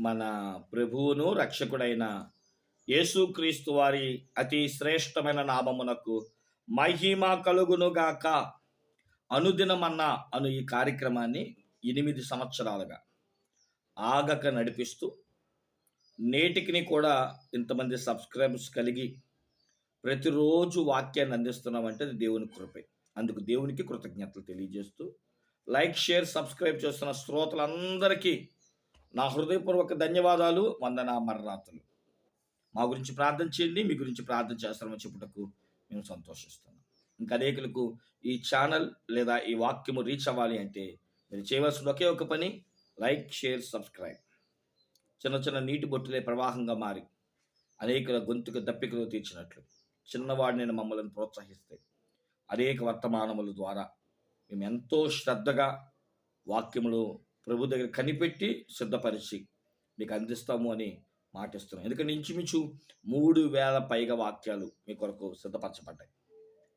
మన ప్రభువును రక్షకుడైన యేసుక్రీస్తు వారి అతి శ్రేష్టమైన నామమునకు మహిమ కలుగునుగాక అనుదినమన్న అను ఈ కార్యక్రమాన్ని ఎనిమిది సంవత్సరాలుగా ఆగక నడిపిస్తూ నేటికిని కూడా ఇంతమంది సబ్స్క్రైబర్స్ కలిగి ప్రతిరోజు వాక్యాన్ని అందిస్తున్నామంటే అది దేవుని కృపే. అందుకు దేవునికి కృతజ్ఞతలు తెలియజేస్తూ లైక్ షేర్ సబ్స్క్రైబ్ చేస్తున్న శ్రోతలందరికీ నా హృదయపూర్వక ధన్యవాదాలు వందన మరణాతులు మా గురించి ప్రార్థన చేయండి మీ గురించి ప్రార్థన చేస్తామని చెప్పుటకు మేము సంతోషిస్తున్నాం. ఇంకా అనేకులకు ఈ ఛానల్ లేదా ఈ వాక్యము రీచ్ అవ్వాలి అంటే మీరు చేయవలసిన ఒకే ఒక పని లైక్ షేర్ సబ్స్క్రైబ్. చిన్న చిన్న నీటి బొట్టులే ప్రవాహంగా మారి అనేకుల గొంతుకు దప్పికలు తీర్చినట్లు. చిన్నవాడిని మమ్మల్ని ప్రోత్సహిస్తే అనేక వర్తమానముల ద్వారా మేము ఎంతో శ్రద్ధగా వాక్యములు ప్రభు దగ్గర కనిపెట్టి సిద్ధపరిచి మీకు అందిస్తాము అని మాటిస్తున్నాం. ఎందుకంటే ఇంచుమించు మూడు వేల పైగా వాక్యాలు మీ కొరకు సిద్ధపరచబడ్డాయి.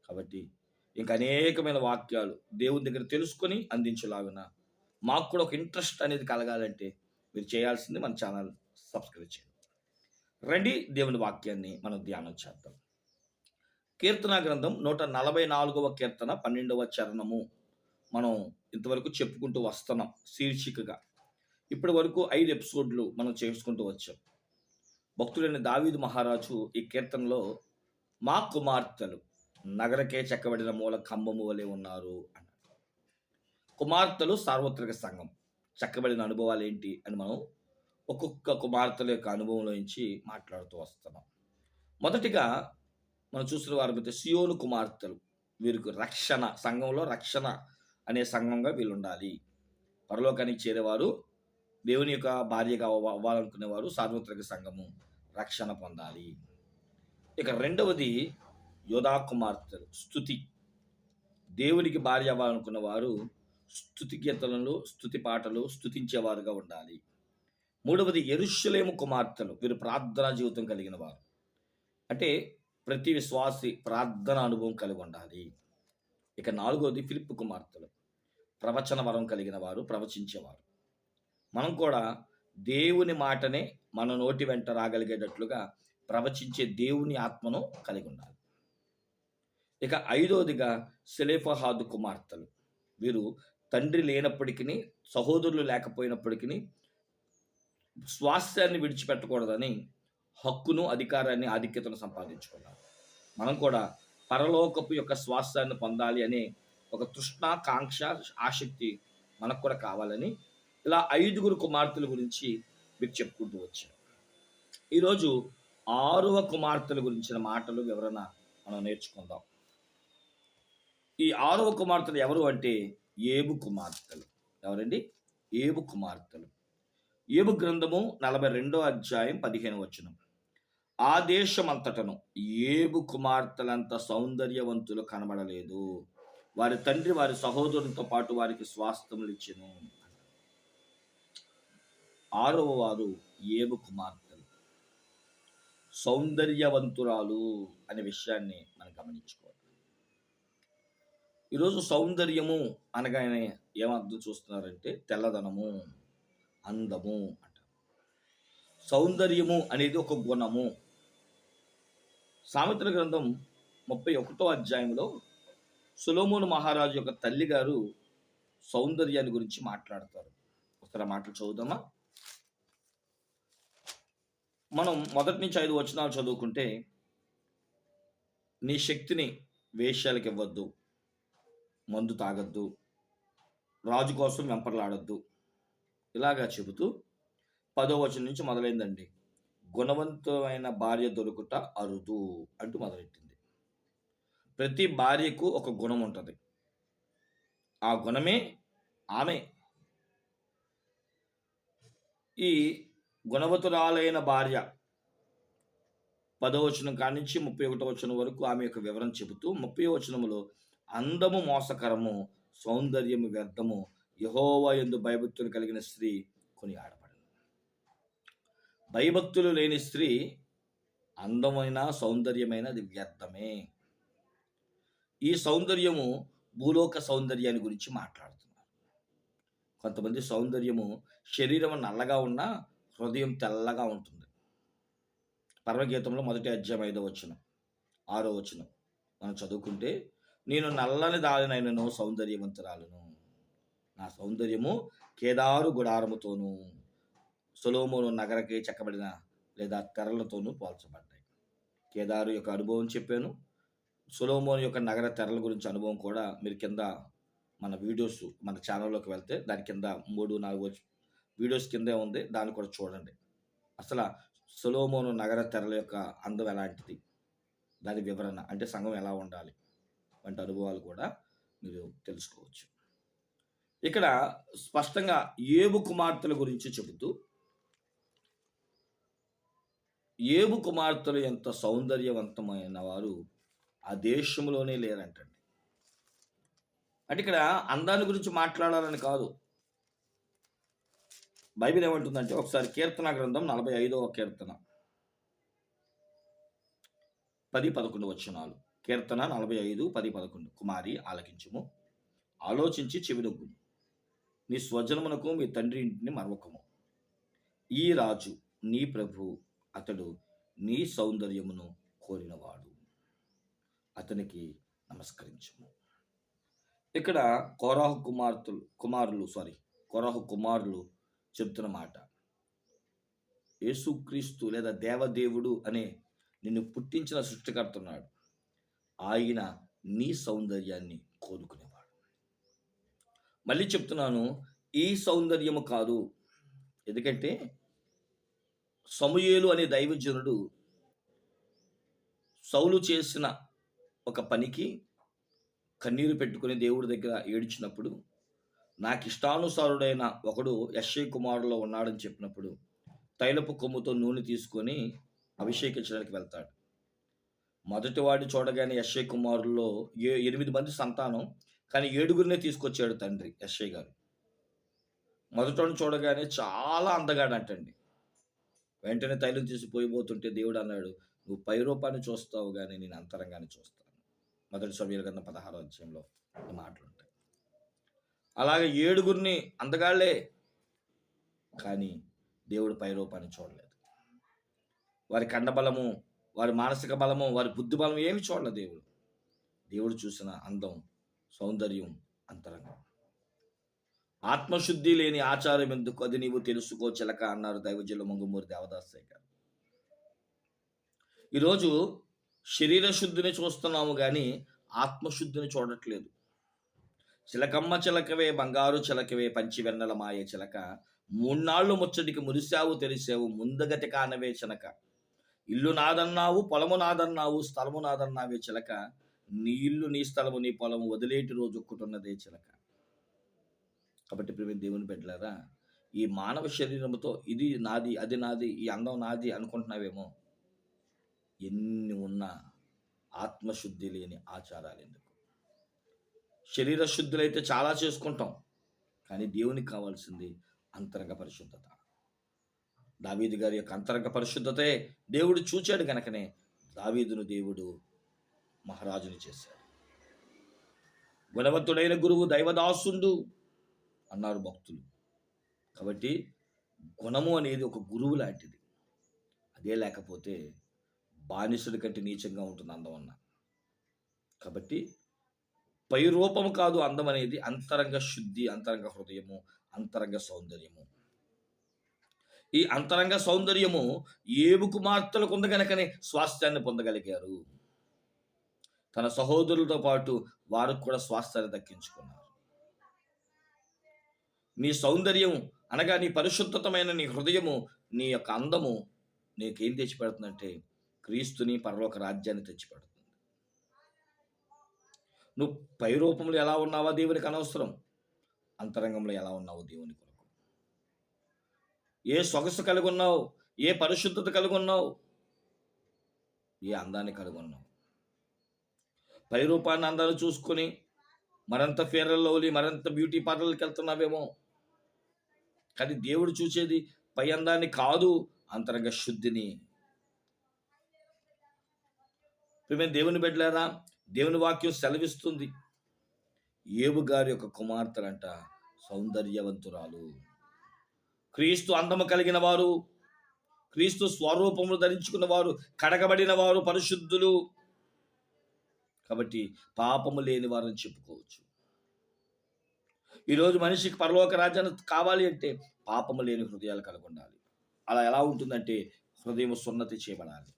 కాబట్టి ఇంకా అనేకమైన వాక్యాలు దేవుని దగ్గర తెలుసుకొని అందించలాగున మాకు కూడా ఒక ఇంట్రెస్ట్ అనేది కలగాలంటే మీరు చేయాల్సింది మన ఛానల్ సబ్స్క్రైబ్ చేయండి. రండి దేవుని వాక్యాన్ని మనం ధ్యానం చేద్దాం. కీర్తన గ్రంథం నూట నలభై నాలుగవ కీర్తన పన్నెండవ చరణము. మనం ఇంతవరకు చెప్పుకుంటూ వస్తున్నాం శీర్షికగా. ఇప్పటి వరకు ఐదు ఎపిసోడ్లు మనం చేసుకుంటూ వచ్చాం. భక్తుడైన దావీదు మహారాజు ఈ కీర్తనలో మా కుమార్తెలు నగరకే చెక్కబడిన మూల కంబము వలె ఉన్నారు అన్నారు కుమార్తెలు సార్వత్రిక సంఘం. చెక్కబడిన అనుభవాలు ఏంటి అని మనం ఒక్కొక్క కుమార్తెల యొక్క అనుభవంలోంచి మాట్లాడుతూ వస్తున్నాం. మొదటిగా మనం చూసిన వారి మీద సియోను కుమార్తెలు. వీరికి రక్షణ సంఘంలో రక్షణ అనే సంఘంగా వీళ్ళు ఉండాలి పరలోకానికి చేరేవారు దేవుని యొక్క భార్యగా అవ్వాలనుకునేవారు సార్వత్రిక సంఘము. రక్షణ పొందాలి. ఇక రెండవది యోధా కుమార్తెలు స్థుతి. దేవునికి భార్య అవ్వాలనుకున్న వారు స్థుతి గీతలను స్థుతి పాటలు స్థుతించేవారుగా ఉండాలి. మూడవది ఎరుషులేము కుమార్తెలు వీరు ప్రార్థనా జీవితం కలిగిన వారు అంటే ప్రతి విశ్వాసి ప్రార్థన అనుభవం కలిగి ఉండాలి. ఇక నాలుగవది ఫిలిప్ కుమార్తెలు. ప్రవచన వరం కలిగిన వారు ప్రవచించేవారు. మనం కూడా దేవుని మాటనే మన నోటి వెంట రాగలిగేటట్లుగా ప్రవచించే దేవుని ఆత్మను కలిగి ఉండాలి. ఇక ఐదవదిగా సెలేఫహాదు కుమార్తెలు. వీరు తండ్రి లేనప్పటికీ సహోదరులు లేకపోయినప్పటికీ స్వాస్థ్యాన్ని విడిచిపెట్టకూడదని హక్కును అధికారాన్ని ఆధిక్యతను సంపాదించుకున్నారు. మనం కూడా పరలోకపు యొక్క స్వాస్థ్యాన్ని పొందాలి అనే ఒక తృష్ణ కాంక్ష ఆసక్తి మనకు కూడా కావాలని ఇలా ఐదుగురు కుమార్తెల గురించి మీకు చెప్పుకుంటూ వచ్చాను. ఈరోజు ఆరవ కుమార్తెల గురించిన మాటలు వివరణ మనం నేర్చుకుందాం. ఈ ఆరవ కుమార్తెలు ఎవరు అంటే ఏబు కుమార్తెలు. ఎవరండి? ఏబు కుమార్తెలు. ఏబు గ్రంథము నలభై రెండో అధ్యాయం పదిహేను వచనం. ఆ దేశమంతటను ఏబు కుమార్తెలంత సౌందర్యవంతులు కనబడలేదు. వారి తండ్రి వారి సహోదరులతో పాటు వారికి స్వాస్థములు ఇచ్చెను ఆరవ వారు ఏబు కుమార్తెలు. సౌందర్యవంతురాలు అనే విషయాన్ని మనం గమనించుకోవాలి. ఈరోజు సౌందర్యము అనగానే ఏమర్థం చూస్తున్నారంటే తెల్లదనము అందము అంట సౌందర్యము అనేది ఒక గుణము. సామెతల గ్రంథం ముప్పై ఒకటో అధ్యాయంలో సులోమోను మహారాజు యొక్క తల్లి గారు సౌందర్యాన్ని గురించి మాట్లాడతారు. ఒకసారి మాటలు చదువుదామా? మనం మొదటి నుంచి ఐదు వచనాలు చదువుకుంటే నీ శక్తిని వేశ్యాలకు ఇవ్వద్దు మందు తాగద్దు రాజు కోసం వెంపర్లాడద్దు. ఇలాగా చెబుతూ పదో వచనం నుంచి మొదలైందండి. గుణవంతమైన భార్య దొరుకుట అరుదు అంటూ మొదలెట్టింది. ప్రతి భార్యకు ఒక గుణం ఉంటుంది. ఆ గుణమే ఆమె. ఈ గుణవతురాలైన భార్య పదవచనం కానించి ముప్పై ఒకటో వచనం వరకు ఆమె యొక్క వివరణ చెబుతూ ముప్పై వచనములో అందము మోసకరము సౌందర్యము వ్యర్థము యహోవా ఎందు భయభక్తులు కలిగిన స్త్రీ కొని ఆడపడను భయభక్తులు లేని స్త్రీ అందమైన సౌందర్యమైన అది వ్యర్థమే. ఈ సౌందర్యము భూలోక సౌందర్యాన్ని గురించి మాట్లాడుతున్నారు. కొంతమంది సౌందర్యము శరీరం నల్లగా ఉన్నా హృదయం తెల్లగా ఉంటుంది. పర్వగీతంలో మొదటి అధ్యాయం ఐదో వచనం ఆరో వచనం. మనం చదువుకుంటే నేను నల్లని దారినైనను సౌందర్యవంతురాలను. నా సౌందర్యము కేదారు గుడారముతోనూ సొలోమోను నగరకి చెక్కబడిన లేదా తెరలతోనూ పోల్చబడ్డాయి. కేదారు యొక్క అనుభవం చెప్పాను సొలోమోన్ యొక్క నగర తెరల గురించి అనుభవం కూడా మీరు కింద మన వీడియోస్ మన ఛానల్లోకి వెళ్తే దాని కింద మూడు నాలుగు వీడియోస్ కిందే ఉంది. దాన్ని కూడా చూడండి. అసలు సొలోమోను నగర తెరల యొక్క అందం ఎలాంటిది? దాని వివరణ అంటే సంఘం ఎలా ఉండాలి? వంటి అనుభవాలు కూడా మీరు తెలుసుకోవచ్చు. ఇక్కడ స్పష్టంగా ఏబు కుమార్తెల గురించి చెబుతూ ఏబు కుమార్తెలు ఎంత సౌందర్యవంతమైన వారు ఆ దేశంలోనే లేరంటండి. అంటే ఇక్కడ అందాన్ని గురించి మాట్లాడాలని కాదు. బైబిల్ ఏమంటుందంటే ఒకసారి కీర్తన గ్రంథం నలభై ఐదవ కీర్తన. పది పదకొండు వచనాలు. కీర్తన నలభై ఐదు పది పదకొండు. కుమారి ఆలకించుము. ఆలోచించి చెవినొగ్గుము నీ స్వజనమునకు మీ తండ్రి ఇంటిని మరవకము. ఈ రాజు నీ ప్రభు అతడు నీ సౌందర్యమును కోరినవాడు. అతనికి నమస్కరించుము. ఇక్కడ కోరాహు కుమార్తెలు కుమారులు సారీ కోరాహు కుమారులు చెప్తున్న మాట. యేసుక్రీస్తు లేదా దేవదేవుడు అనే నిన్ను పుట్టించిన సృష్టికర్త ఉన్నాడు. ఆయన నీ సౌందర్యాన్ని కోరుకునేవాడు. మళ్ళీ చెప్తున్నాను ఈ సౌందర్యము కాదు. ఎందుకంటే సమూయేలు అనే దైవజనుడు సౌలు చేసిన ఒక పనికి కన్నీరు పెట్టుకుని దేవుడి దగ్గర ఏడ్చినప్పుడు నాకు ఇష్టానుసారుడైన ఒకడు యశ్వ కుమారులో ఉన్నాడని చెప్పినప్పుడు తైలపు కొమ్ముతో నూనె తీసుకొని అభిషేకించడానికి వెళ్తాడు. మొదటివాడు చూడగానే యశ్వ కుమారుల్లో ఏ ఎనిమిది మంది సంతానం కానీ ఏడుగురినే తీసుకొచ్చాడు తండ్రి యశ్వ గారు. మొదటోని చూడగానే చాలా అందగాడంటండి. వెంటనే తైలం తీసి పోయిపోతుంటే దేవుడు అన్నాడు నువ్వు పై రూపాన్ని చూస్తావు కానీ నేను అంతరంగాన్ని చూస్తాను. మొదటి సమయాల కన్నా పదహారో అధ్యాయంలో ఈ మాటలు ఉంటాయి అలాగే ఏడుగురిని అందగాళ్ళే కానీ దేవుడు పై రూపాన్ని చూడలేదు. వారి కండబలము వారి మానసిక బలము వారి బుద్ధి బలం ఏమి చూడలేదు దేవుడు. దేవుడు చూసిన అందం సౌందర్యం అంతరంగం. ఆత్మశుద్ధి లేని ఆచారం ఎందుకు? అది నీవు తెలుసుకో చిలక అన్నారు దైవజల మంగుమూరి దేవదాస్ గారు. ఈరోజు శరీర శుద్ధిని చూస్తున్నాము కానీ ఆత్మశుద్ధిని చూడట్లేదు. చిలకమ్మ చిలకవే బంగారు చిలకవే పంచివెన్నెల మాయ చిలక. మూన్నాళ్ళు ముచ్చటికి మురిశావు తెలిసావు ముందగతి కానవే చిలక. ఇల్లు నాదన్నావు పొలము నాదన్నావు స్థలము నాదన్నావే చిలక. నీ ఇల్లు నీ స్థలము నీ పొలము వదిలేటి రోజు ఒక్కటున్నదే చిలక. కాబట్టి ప్రేమ దేవుని బిడ్డలారా ఈ మానవ శరీరంతో ఇది నాది అది నాది ఈ అందం నాది అనుకుంటున్నావేమో? ఎన్ని ఉన్నా ఆత్మశుద్ధి లేని ఆచారాలు ఎందుకు? శరీర శుద్ధులైతే చాలా చేసుకుంటాం కానీ దేవునికి కావాల్సింది అంతరంగ పరిశుద్ధత. దావీదు గారి యొక్క అంతరంగ పరిశుద్ధతే దేవుడు చూచాడు కనుకనే దావీదును దేవుడు మహారాజుని చేశాడు. గుణవంతుడైన గురువు దైవదాసుండు అన్నారు భక్తులు. కాబట్టి గుణము అనేది ఒక గురువు లాంటిది. అదే లేకపోతే బానిసుడి కంటే నీచంగా ఉంటుంది అందం అన్న. కాబట్టి పై రూపం కాదు అందం అనేది అంతరంగ శుద్ధి అంతరంగ హృదయము అంతరంగ సౌందర్యము. ఈ అంతరంగ సౌందర్యము ఏబు కుమార్తెలకు ఉంది కనుకనే స్వాస్థ్యాన్ని పొందగలిగారు. తన సహోదరులతో పాటు వారు కూడా స్వాస్థ్యాన్ని దక్కించుకున్నారు. నీ సౌందర్యం అనగా నీ పరిశుద్ధతమైన నీ హృదయము నీ యొక్క అందము నీకేం తెచ్చిపెడుతుందంటే క్రీస్తుని పరలోక రాజ్యాన్ని తెచ్చిపెడుతుంది. నువ్వు పై రూపంలో ఎలా ఉన్నావా దేవునికి అనవసరం. అంతరంగంలో ఎలా ఉన్నావు దేవుని కొరకు. ఏ సొగసు కలిగి ఉన్నావు? ఏ పరిశుద్ధత కలిగి ఉన్నావు? ఏ అందాన్ని కలిగి ఉన్నావు? పై రూపాన్ని అందాన్ని చూసుకొని మరింత ఫేరల్లోలి మరింత బ్యూటీ పార్లర్కి వెళ్తున్నావేమో. కానీ దేవుడు చూసేది పై అందాన్ని కాదు అంతరంగ శుద్ధిని ప్రియమైన దేవుని బిడ్డలారా? దేవుని వాక్యం సెలవిస్తుంది. ఏబు గారి యొక్క కుమార్తెలంట సౌందర్యవంతురాలు. క్రీస్తు అందము కలిగిన వారు క్రీస్తు స్వరూపములు ధరించుకున్న వారు కడగబడిన వారు పరిశుద్ధులు. కాబట్టి పాపము లేని వారని చెప్పుకోవచ్చు. ఈరోజు మనిషికి పరలోక రాజ్యాన్ని కావాలి అంటే పాపము లేని హృదయాలు కలిగి ఉండాలి అలా ఎలా ఉంటుందంటే హృదయం సున్నతి చేయబడాలి.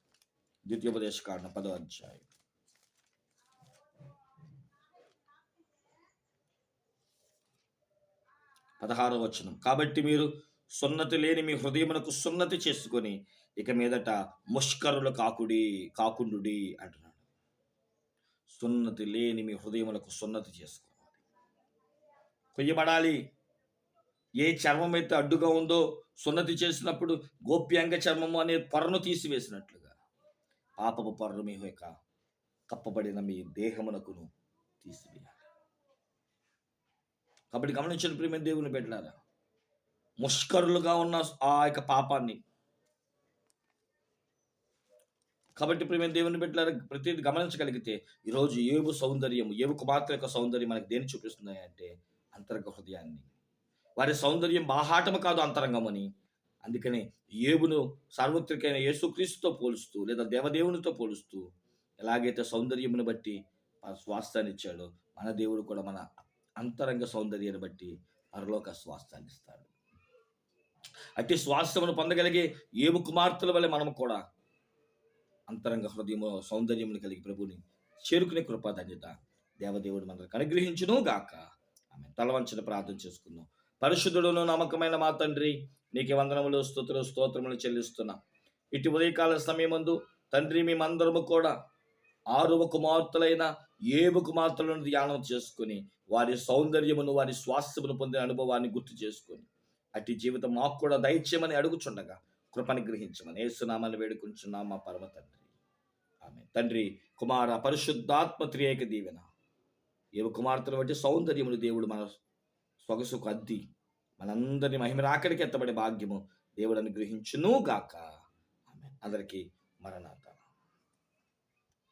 ద్వితీయోపదేశ కారణం పదో అధ్యాయం పదహారో వచనం. కాబట్టి మీరు సున్నతి లేని మీ హృదయమునకు సున్నతి చేసుకొని ఇక మీదట ముష్కరులు కాకుడి కాకుండుడి అంటున్నాడు. సున్నతి లేని మీ హృదయములకు సున్నతి చేసుకోవాలి. కొయ్యబడాలి. ఏ చర్మం అయితే అడ్డుగా ఉందో సున్నతి చేసినప్పుడు గోప్యాంగ చర్మము అనే పొరను తీసివేసినట్లు పాపపు పొరను మీ యొక్క కప్పబడిన మీ దేహమునకును తీసివేయాలి. కాబట్టి గమనించిన ప్రేమ దేవుని పెట్టారా ముష్కరులుగా ఉన్న ఆ యొక్క పాపాన్ని. కాబట్టి ప్రేమ దేవుని పెట్టారా ప్రతిదీ గమనించగలిగితే ఈరోజు ఏవు సౌందర్యం ఏవు కుమార్తె యొక్క సౌందర్యం మనకి దేని చూపిస్తుంది అంటే అంతరంగ హృదయాన్ని. వారి సౌందర్యం బాహాటము కాదు అంతరంగమని. అందుకనే ఏబును సార్వత్రికైన యేసుక్రీస్తుతో పోలుస్తూ లేదా దేవదేవునితో పోలుస్తూ ఎలాగైతే సౌందర్యమును బట్టి ఆ స్వాస్థాన్ని ఇచ్చాడో మన దేవుడు కూడా మన అంతరంగ సౌందర్యాన్ని బట్టి పరలోక స్వాస్థాన్ని ఇస్తాడు అట్టి స్వాస్థ్యమును పొందగలిగే ఏబు కుమార్తెల వల్ల మనం కూడా అంతరంగ హృదయము సౌందర్యమును కలిగి ప్రభుని చేరుకునే కృపాధన్యత దేవదేవుడు మనకు అనుగ్రహించును గాక ఆమె తలవంచిన ప్రార్థన చేసుకుందాం. పరిశుద్ధుడును నమ్మకమైన మా తండ్రి నీకు వందనములు స్థుతులు స్తోత్రములు చెల్లిస్తున్నా. ఇటు ఉదయకాల సమయమందు తండ్రి మేమందరము కూడా ఆరువ కుమార్తెలైన ఏవు కుమార్తెలను ధ్యానం చేసుకుని వారి సౌందర్యమును వారి స్వాస్థ్యమును పొందిన అనుభవాన్ని గుర్తు చేసుకొని అట్టి జీవితం మాకు కూడా దయచేయమని అడుగుచుండగా కృపని గ్రహించమని ఏసునామాన్ని వేడుకుంటున్నాం మా పరమ తండ్రి. ఆమె తండ్రి కుమార పరిశుద్ధాత్మ త్రియేక దీవెన. ఏవ కుమార్తెను బట్టి సౌందర్యమును దేవుడు మన సొగసుకు అద్ది. మనందరినీ మహిమ రాకడికి ఎత్తబడే భాగ్యము దేవుడు అనుగ్రహించును గాక. ఆమె అందరికీ మరణాత.